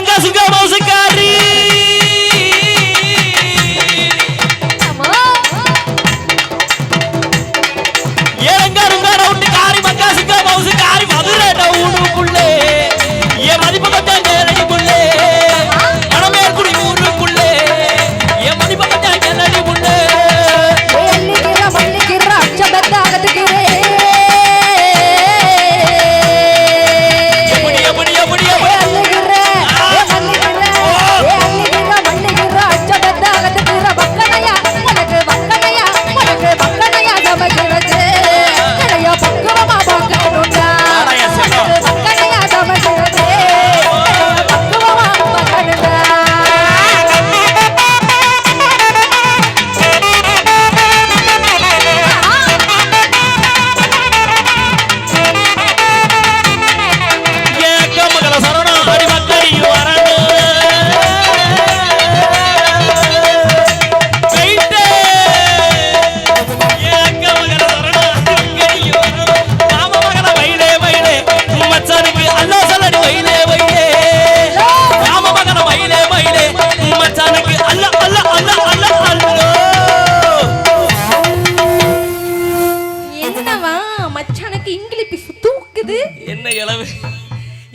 தங்க சுகமோசுக்காரி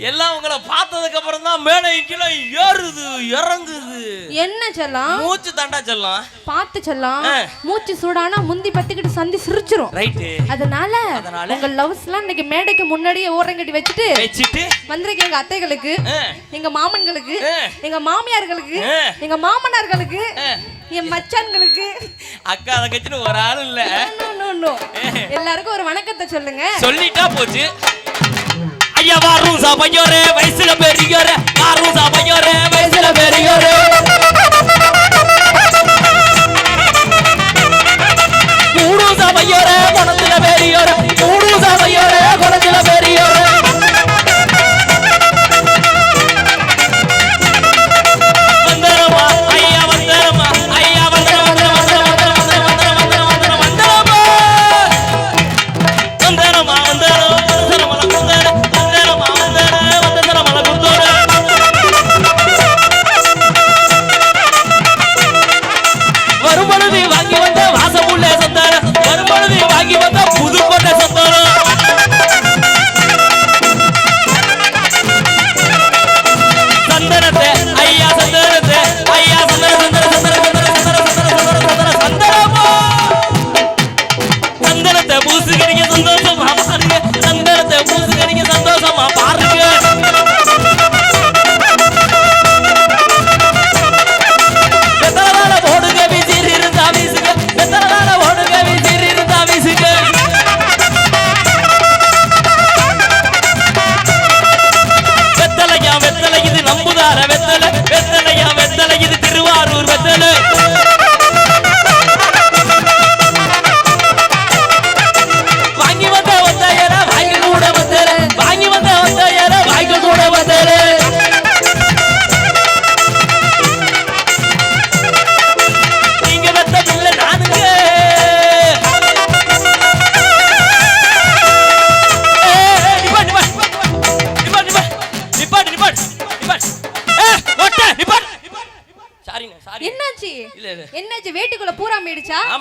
எல்லாம் உங்களை பார்த்ததுக்கு அப்புறம் தான் மேடை கீழே ஏறுது இறங்குது. என்ன செல்லம்? மூச்சு தாண்டா செல்லம். பார்த்து செல்லம். மூச்சு சூடானா முந்தி பத்திக்கிட்டு சந்தி சிரிச்சிரும். ரைட்டு. அதனால அதனால? உங்க லவ்ஸ்லாம் இன்னைக்கு மேடைக்கு முன்னாடியே ஓரங்கட்டி வச்சுட்டு வச்சுட்டு? வந்திருக்க எங்க அத்தைகளுக்கு எங்க மாமன்களுக்கு. எங்க மாமியார்களுக்கு. எங்க மாமனார்களுக்கு. என் மச்சான்களுக்கு. அக்கா அதை கட்சின்னு ஒரு ஆள் இல்ல. எல்லாருக்கும் ஒரு வணக்கத்தை சொல்லுங்க. சொல்லிட்டா போச்சு. ஐயா வாரும் சாப்பையோரே வயசுல பெரியோரே வாரும் சாப்பையோரே வயசுல பெரியோரே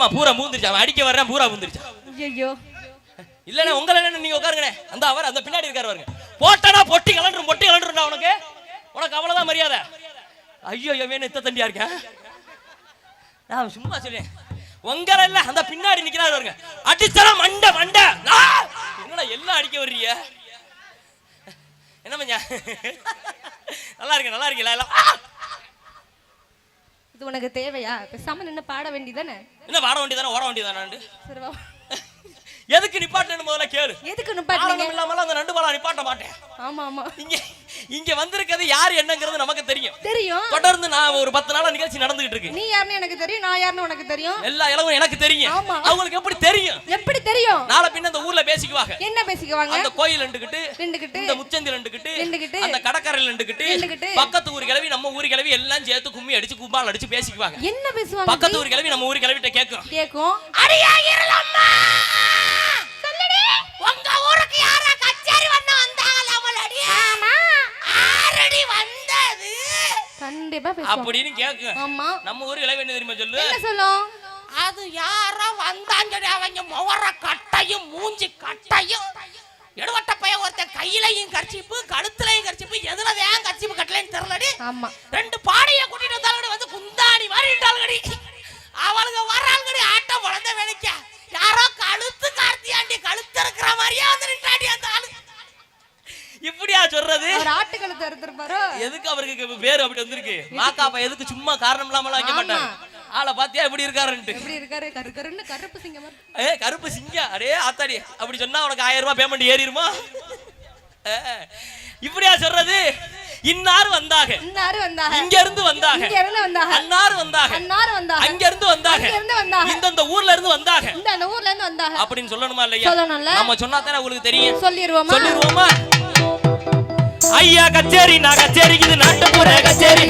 ஆமா பூரா மூந்துருச்சு அவன் அடிக்க வர்றேன் பூரா மூந்துருச்சு ஐயோ இல்லண்ணே உங்களை நீங்க உட்காருங்கண்ணே. அந்த அவர் அந்த பின்னாடி இருக்காரு பாருங்க. போட்டனா பொட்டி கலண்டுரும் பொட்டி கலண்டுருண்டா உனக்கு. உனக்கு அவ்வளவுதான் மரியாதை. ஐயோ வேணும் இத்த தண்டியா இருக்கேன்? நான் சும்மா சொல்லேன் உங்களை இல்ல அந்த பின்னாடி நிக்கிறாரு பாருங்க. அடிச்சனா மண்டை மண்டை! என்னடா எல்லாம் அடிக்க வர்றீங்க? என்ன மஞ்சா நல்லா இருக்கு நல்லா இருக்கீங்களா? எல்லாம்! இது உனக்கு தேவையா? பேசாம நின்னு பாட வேண்டியதானே என்ன வாட வேண்டியதானே ஓட வேண்டியதானே சரி வா. எதுக்கு நிப்பாட்டுன்னு முதல்ல கேளு. எதுக்கு காரணம் நிப்பாட்டுறீங்க இல்லாமலாம் அந்த நண்டு பாலா நிப்பாட்ட மாட்டேன். ஆமா ஆமா. இங்க இங்க வந்திருக்கிறது யார் என்னங்கிறது நமக்கு தெரியும். தெரியும். தொடர்ந்து நான் ஒரு பத்து நாளா நிகழ்ச்சி நடந்துகிட்டு இருக்கு. நீ யாருன்னு எனக்கு தெரியும் நான் யாருன்னு உனக்கு தெரியும். எல்லா இளவும் எனக்கு தெரியும். ஆமா. அவங்களுக்கு எப்படி தெரியும்? எப்படி தெரியும்? நாளை பின்ன அந்த ஊர்ல பேசிக்குவாங்க. என்ன பேசிக்குவாங்க? அந்த கோயில் ரெண்டுகிட்டு இந்த முச்சந்தி ரெண்டுகிட்டு ரெண்டுகிட்டு, அந்த கடற்கரையில் ரெண்டுகிட்டு, பக்கத்து ஊர் கிளவி நம்ம ஊர் கிளவி எல்லாம் சேர்த்து கும்மி அடிச்சு கும்பால் அடிச்சு பேசிக்குவாங்க. என்ன பேசுவாங்க? பக்கத்து ஊர் கிளவி நம்ம ஊர் கிளவிட்ட கேட்கும். கேக்கும் அடியா இருளம்மா! கண்டிப்பா பேசுவாங்க அப்படின்னு கேட்கும் ஆமா. நம்ம ஊர் இளவு என்ன தெரியுமா சொல்லு? என்ன சொல்லும் அது யாரோ வந்தாங்கடி அவங்க முவர கட்டையும் மூஞ்சி கட்டையும் எடுவட்ட பையன் ஒருத்தன் கையிலையும் கர்ச்சிப்பு கழுத்துலையும் கர்ச்சிப்பு எதுல வேன் கர்ச்சிப்பு கட்டலைன்னு தெரியலடி. ஆமா. ரெண்டு பாடைய கூட்டிட்டு வந்தாலும் வந்து குந்தாணி மாதிரி இருந்தாலுங்கடி அவளுங்க வராங்கடி ஆட்டம் வளர்ந்த வேலைக்க. யாரோ கழுத்து கார்த்தியாண்டி கழுத்து இருக்கிற மாதிரியே வந்து நின்றாடி அந்த ஆளு இப்படியா சொல்றது அறுத்திருப்பாரோ எதுக்கு அவருக்கு பேரு அப்படி வந்திருக்கு? மாக்காப்பா எதுக்கு சும்மா காரணம் இல்லாமலாம் வைக்க. மாட்டாங்க ஆளை பாத்தியா எப்படி இருக்காருன்ட்டு. எப்படி இருக்காரு கரு கருன்னு கருப்பு சிங்கம். ஏ கருப்பு சிங்கம் அடே ஆத்தாடி. அப்படி சொன்னா உனக்கு ஆயிரம் ரூபாய் பேமெண்ட் ஏறிடுமா? இப்படியா சொல்றது? இன்னார் வந்தாக. இன்னாரு வந்தாங்க இங்க இருந்து வந்தாக. இங்க இருந்து வந்தாங்க அன்னார் வந்தாக. அன்னாரு வந்தாங்க அங்க இருந்து வந்தாக. அங்க இருந்து வந்தாங்க இந்த இந்த ஊர்ல இருந்து வந்தாக. இந்த அந்த ஊர்ல இருந்து வந்தாங்க அப்படின்னு சொல்லணுமா இல்லையா? சொல்லணும்ல. நம்ம சொன்னா தானே உங்களுக்கு தெரியும். சொல்லிடுவோமா சொல்லிடுவோமா ஐயா கச்சேரி நான் கச்சேரிக்கு இது நாட்டுப்புற கச்சேரி.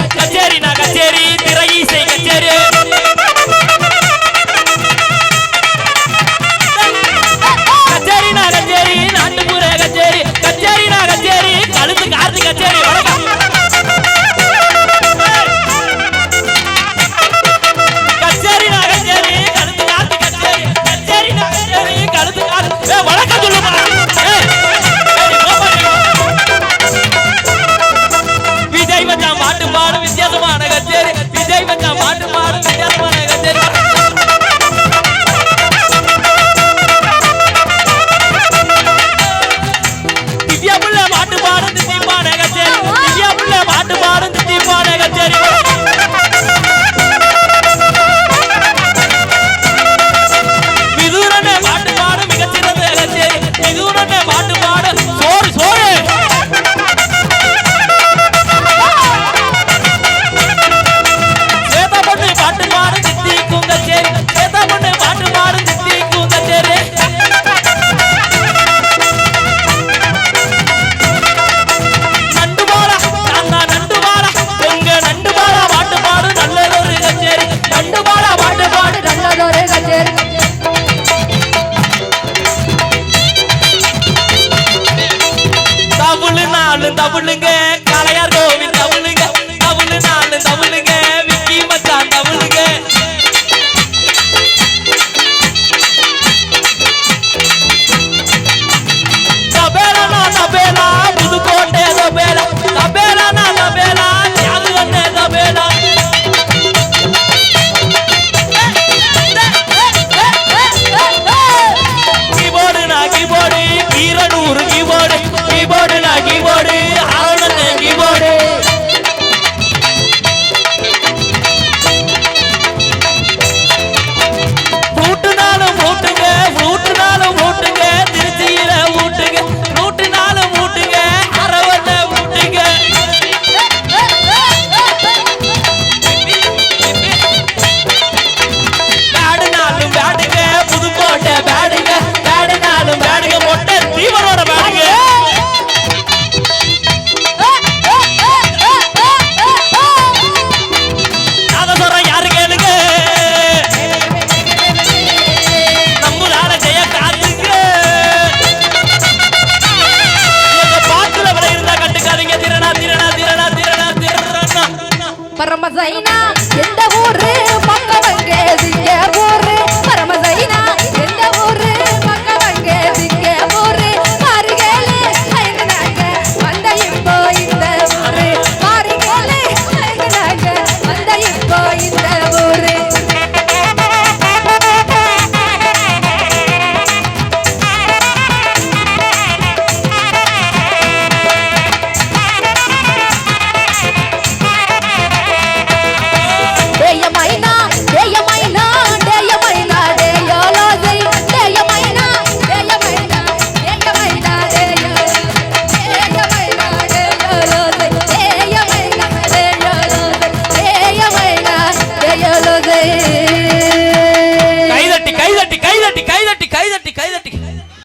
Para Mazaina, ¿quién